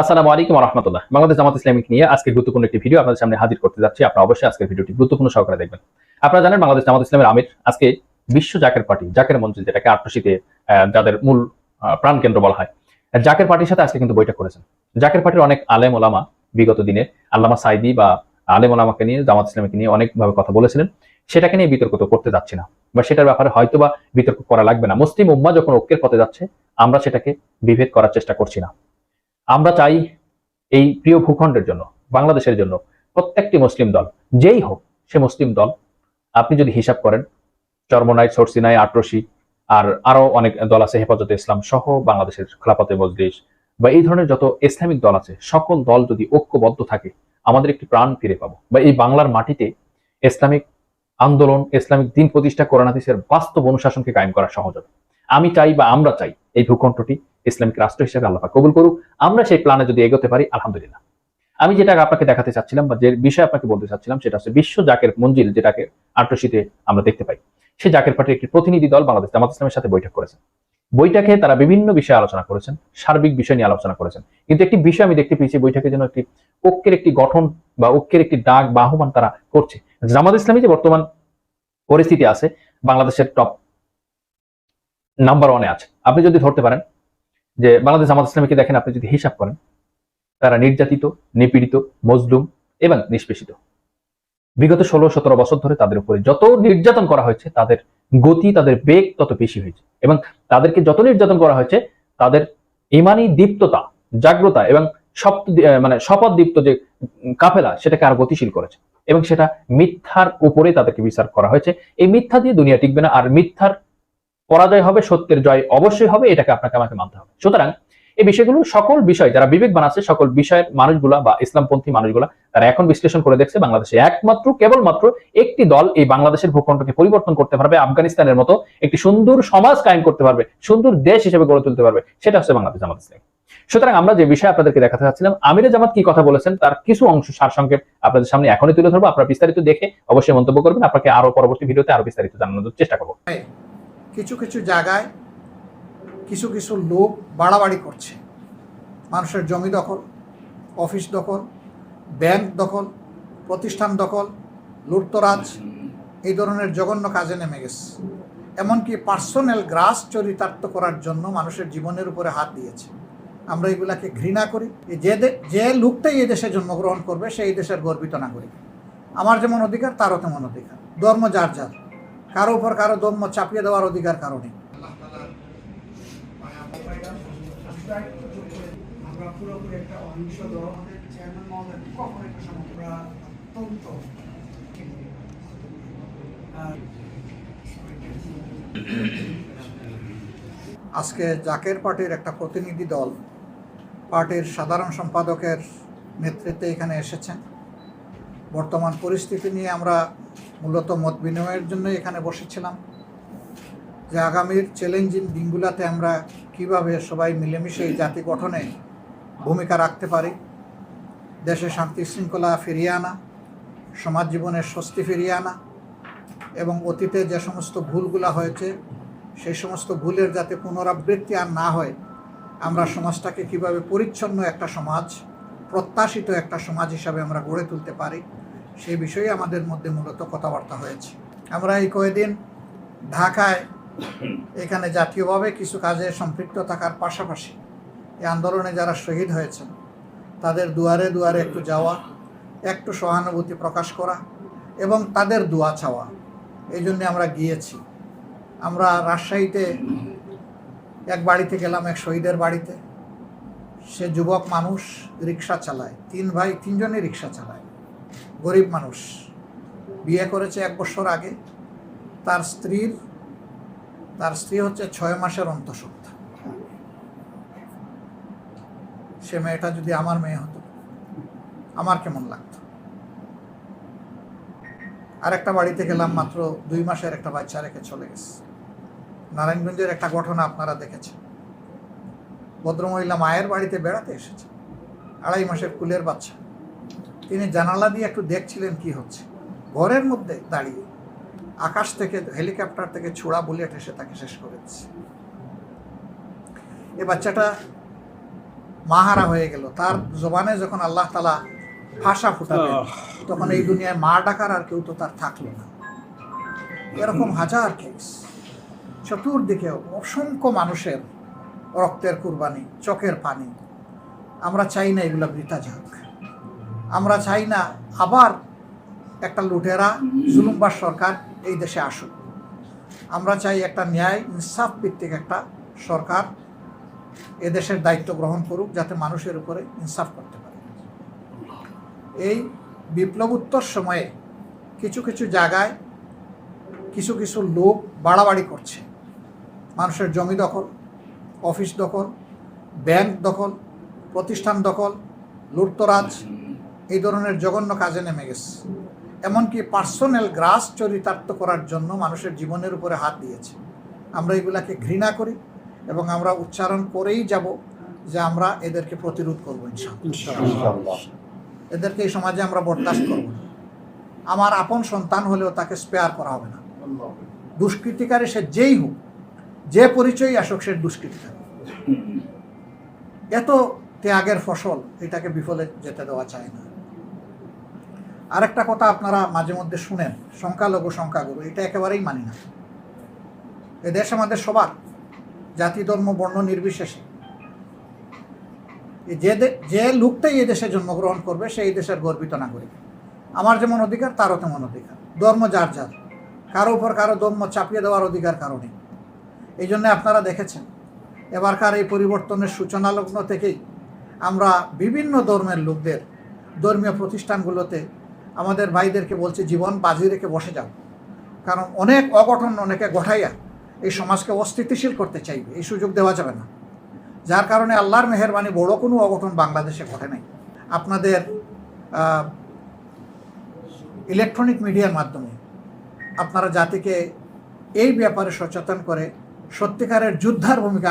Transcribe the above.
আসসালামু আলাইকুম রহমতুল্লাহ বাংলাদেশ জামাত ইসলামিক নিয়ে আজকে গুরুত্বপূর্ণ একটি ভিডিও আপনাদের সামনে হাজির করতে যাচ্ছি। আপনারা অবশ্যই আজকের ভিডিওটি গুরুত্বপূর্ণ সহকারে দেখবেন। আপনারা জানেন বাংলাদেশ জামাত ইসলামের আমির আজকে বিশ্ব জাকের পার্টি জাকের মঞ্জিল যেটাকে আহ, যাদের মূল প্রাণকেন্দ্র বলা হয় জাকের পার্টির সাথে আজকে কিন্তু বৈঠক করেছেন। জাকের পার্টির অনেক আলেম ওলামা বিগত দিনে আল্লামা সাইদি বা আলেম ওলামাকে নিয়ে, জামাত ইসলামকে নিয়ে অনেকভাবে কথা বলেছিলেন। সেটাকে নিয়ে বিতর্ক তো করতে যাচ্ছি না। বা সেটার ব্যাপারে হয়তো বা বিতর্ক করা লাগবে না। মুসলিম উম্মা যখন ঐক্যের পথে যাচ্ছে, আমরা সেটাকে বিভেদ করার চেষ্টা করছি না। আমরা চাই এই প্রিয় ভূখণ্ডের জন্য, বাংলাদেশের জন্য প্রত্যেকটি মুসলিম দল, যেই হোক সে মুসলিম দল, আপনি যদি হিসাব করেন, চর্মনাই, সরসিনাই, আটরসি আর আরও অনেক দল আছে, হেফাজতে ইসলাম সহ বাংলাদেশের খেলাফতে মজলিস বা এই ধরনের যত ইসলামিক দল আছে, সকল দল যদি ঐক্যবদ্ধ থাকে আমাদের একটি প্রাণ ফিরে পাবো। বা এই বাংলার মাটিতে ইসলামিক আন্দোলন, ইসলামিক দিন প্রতিষ্ঠা কোরআন বাস্তব অনুশাসনকে কায়েম করা সহজ হবে। আমি চাই বা আমরা চাই এই ভূখণ্ডটি ইসলামিক রাষ্ট্র হিসেবে আল্লাহ কবুল করুক। আমরা সেই প্ল্যানে যদি এগোতে পারি, আলহামদুলিল্লাহ। আমি যেটা আপনাকে দেখাতে চাচ্ছিলাম বা যে বিষয় আপনাকে বলতে চাচ্ছিলাম, সেটা হচ্ছে বিশ্ব জাকের মঞ্জিল, যেটাকে আট্রসিতে আমরা দেখতে পাই। সে জাকের পার্টির একটি প্রতিনিধি দল বাংলাদেশ জামাত ইসলামের সাথে বৈঠক করেছেন বৈঠকে তারা বিভিন্ন বিষয়ে আলোচনা করেছেন, সার্বিক বিষয় নিয়ে আলোচনা করেছেন। কিন্তু একটি বিষয় আমি দেখতে পেয়েছি বৈঠকে যেন একটি ঐক্যের একটি গঠন বা ঐক্যের একটি ডাক বা আহ্বান তারা করছে। জামাত ইসলামী যে বর্তমান পরিস্থিতি আছে, বাংলাদেশের টপ নাম্বার ওয়ানে আছে। আপনি যদি ধরতে পারেন যে বাংলাদেশ জামাত ইসলামীকে দেখেন, আপনি যদি হিসাব করেন, তারা নির্যাতিত, নিপীড়িত, মজলুম এবং নিষ্পেষিত। বিগত ষোলো সতেরো বছর ধরে তাদের উপরে যত নির্যাতন করা হয়েছে, তাদের গতি তাদের বেগ তত বেশি হয়েছে। এবং তাদেরকে যত নির্যাতন করা হয়েছে, তাদের ইমানি দীপ্ততা, জাগ্রতা এবং সপ্ত মানে শপথ দীপ্ত যে কাফেলা, সেটাকে আর গতিশীল করেছে। এবং সেটা মিথ্যার উপরে তাদেরকে বিচার করা হয়েছে। এই মিথ্যা দিয়ে দুনিয়া টিকবে না। আর মিথ্যার পরাজয় হবে, সত্যের জয় অবশ্যই হবে। এটাকে আপনাকে আমাকে মানতে হবে। সুতরাং এই বিষয়গুলো সকল বিষয়, যারা বিবেক বানাচ্ছে, সকল বিষয়ের মানুষগুলা বা ইসলামপন্থী মানুষগুলা, তারা এখন বিশ্লেষণ করে দেখছে বাংলাদেশে। একমাত্র, কেবলমাত্র একটি দল এই বাংলাদেশের ভূখণ্ডকে পরিবর্তন করতে পারবে, আফগানিস্তানের মতো একটি সুন্দর সমাজ কায়েম করতে পারবে, সুন্দর দেশ হিসেবে গড়ে তুলতে পারবে, সেটা হচ্ছে বাংলাদেশ জামাত ইসলাম। সুতরাং আমরা যে বিষয় আপনাদেরকে দেখাতে চাচ্ছিলাম, আমিরে জামাত কি কথা বলেছেন, তার কিছু অংশ সারসংক্ষেপ আপনাদের সামনে এখনই তুলে ধরবো, আপনারা বিস্তারিত দেখে অবশ্যই মন্তব্য করবেন, আপনাকে আরও পরবর্তী ভিডিওতে আরও বিস্তারিত জানানোর চেষ্টা করব। কিছু কিছু জায়গায় কিছু কিছু লোক বাড়াবাড়ি করছে। মানুষের জমি দখল, অফিস দখল, ব্যাংক দখল, প্রতিষ্ঠান দখল, লুটতরাজ, এই ধরনের জঘন্য কাজে নেমে গেছে। এমনকি পার্সোনাল গ্রাস চরিতার্থ করার জন্য মানুষের জীবনের উপরে হাত দিয়েছে। আমরা এগুলাকে ঘৃণা করি। যে যে লোকটাই এই দেশে জন্মগ্রহণ করবে সেই দেশের গর্বিত নাগরিক। আমার যেমন অধিকার, তারও তেমন অধিকার। ধর্ম যার যার। কারও উপর কারও ধর্ম চাপিয়ে দেওয়ার অধিকার কারও নেই আল্লাহ তাআলার মায়া পাইলাম আমরা পুরোপুরি একটা অহিংস দল। আমাদের চেয়ারম্যান মহোদয় কখন একটা সময় আমরা অত্যন্ত আজকে জাকের পার্টির একটা প্রতিনিধি দল, পার্টির সাধারণ সম্পাদকের নেতৃত্বে এখানে এসেছেন। বর্তমান পরিস্থিতি নিয়ে আমরা মূলত মত বিনিময়ের জন্য এখানে বসেছিলাম। যে আগামীর চ্যালেঞ্জিং দিনগুলোতে আমরা কীভাবে সবাই মিলেমিশে এই জাতি গঠনে ভূমিকা রাখতে পারি? দেশে শান্তি শৃঙ্খলা ফিরিয়ে আনা, সমাজ জীবনের স্বস্তি ফিরিয়ে আনা, এবং অতীতে যে সমস্ত ভুলগুলো হয়েছে, সেই সমস্ত ভুলের যাতে পুনরাবৃত্তি আর না হয়, আমরা সমাজটাকে কীভাবে পরিচ্ছন্ন একটা সমাজ, প্রত্যাশিত একটা সমাজ হিসাবে আমরা গড়ে তুলতে পারি, সেই বিষয়ে আমাদের মধ্যে মূলত কথাবার্তা হয়েছে। আমরা এই কয়েকদিন ঢাকায় এখানে জাতীয়ভাবে কিছু কাজে সম্পৃক্ত থাকার পাশাপাশি এই আন্দোলনে যারা শহীদ হয়েছেন, তাদের দুয়ারে দুয়ারে একটু যাওয়া, একটু সহানুভূতি প্রকাশ করা এবং তাদের দোয়া চাওয়া, এই জন্যে আমরা গিয়েছি। আমরা রাজশাহীতে এক বাড়িতে গেলাম, এক শহীদের বাড়িতে। সে যুবক মানুষ রিক্সা চালায়, তিন ভাই, তিনজনই রিক্সা চালায়। গরিব মানুষ। বিয়ে করেছে এক বছর আগে। তার স্ত্রীর তার স্ত্রী হচ্ছে ছয় মাসের অন্তঃসত্ত্বা। সে মেয়েটা যদি আমার মেয়ে হতো, আমার কেমন লাগতো? আরেকটা বাড়িতে গেলাম মাত্র দুই মাসের একটা বাচ্চা রেখে চলে গেছে। নারায়ণগঞ্জের একটা ঘটনা আপনারা দেখেছেন। ভদ্রমহিলা মায়ের বাড়িতে বেড়াতে এসেছে। আড়াই মাসের কুলের বাচ্চা। তিনি জানালা দিয়ে একটু দেখছিলেন কি হচ্ছে। ঘরের মধ্যে দাঁড়িয়ে আকাশ থেকে হেলিকপ্টার থেকে ছোড়া বুলেট এসে তাকে শেষ করে দিচ্ছে। এ বাচ্চাটা মাহারা হয়ে গেল। তার জবানে যখন আল্লাহ তালা ভাষা ফুটাবে তখন এই দুনিয়ায় মা ডাকার আর কেউ তো তার থাকল না। এরকম হাজার কেস চতুর্দিকে অসংখ্য মানুষের রক্তের কুরবানি চোখের পানি। আমরা চাই না এগুলো বৃথা যাক। আমরা চাই না আবার একটা লুটেরা জুলুমবার সরকার এই দেশে আসুক আমরা চাই একটা ন্যায়, ইনসাফ ভিত্তিক একটা সরকার এদেশের দায়িত্ব গ্রহণ করুক, যাতে মানুষের উপরে ইনসাফ করতে পারে। এই বিপ্লবোত্তর সময়ে কিছু কিছু জায়গায় কিছু কিছু লোক বাড়াবাড়ি করছে। মানুষের জমি দখল, অফিস দখল, ব্যাংক দখল, প্রতিষ্ঠান দখল, লুটতরাজ, এই ধরনের জঘন্য কাজে নেমে গেছে। এমনকি পার্সোনাল গ্রাস চরিতার্থ করার জন্য মানুষের জীবনের উপরে হাত দিয়েছে। আমরা এগুলাকে ঘৃণা করি এবং আমরা উচ্চারণ করেই যাব যে আমরা এদেরকে প্রতিরোধ করব ইনশাআল্লাহ। এদেরকে এই সমাজে আমরা বরদাস্ত করব না। আমার আপন সন্তান হলেও তাকে স্পেয়ার করা হবে না। দুষ্কৃতিকারী সে যেই হোক যে পরিচয়ই আসুক সে দুষ্কৃতিকারী। এত ত্যাগের ফসল এটাকে বিফলে যেতে দেওয়া চায় না। আরেকটা কথা আপনারা মাঝে মধ্যে শুনেন, সংখ্যালঘু, সংখ্যাগুরু, এটা একেবারেই মানি না। এ দেশ আমাদের সবার, জাতি, ধর্ম, বর্ণ নির্বিশেষে। যে যে লোকটাই এই দেশে জন্মগ্রহণ করবে সেই দেশের গর্বিত নাগরিক। আমার যেমন অধিকার, তারও তেমন অধিকার। ধর্ম যার যার। কারও উপর কারও ধর্ম চাপিয়ে দেওয়ার অধিকার কারও নেই। এই জন্য আপনারা দেখেছেন, এবারকার এই পরিবর্তনের সূচনা লগ্ন থেকেই আমরা বিভিন্ন ধর্মের লোকদের ধর্মীয় প্রতিষ্ঠানগুলোতে আমাদের ভাইদেরকে বলছি, জীবন বাজি রেখে বসে যাও। কারণ অনেক অগঠন অনেকে গঠাইয়া এই সমাজকে অস্থিতিশীল করতে চাইবে, এই সুযোগ দেওয়া যাবে না। যার কারণে আল্লাহর মেহরবানি বড় কোনো অঘটন বাংলাদেশে ঘটে নাই। আপনাদের ইলেকট্রনিক মিডিয়ার মাধ্যমে আপনারা জাতিকে এই ব্যাপারে সচেতন করে সত্যিকারের যোদ্ধার ভূমিকা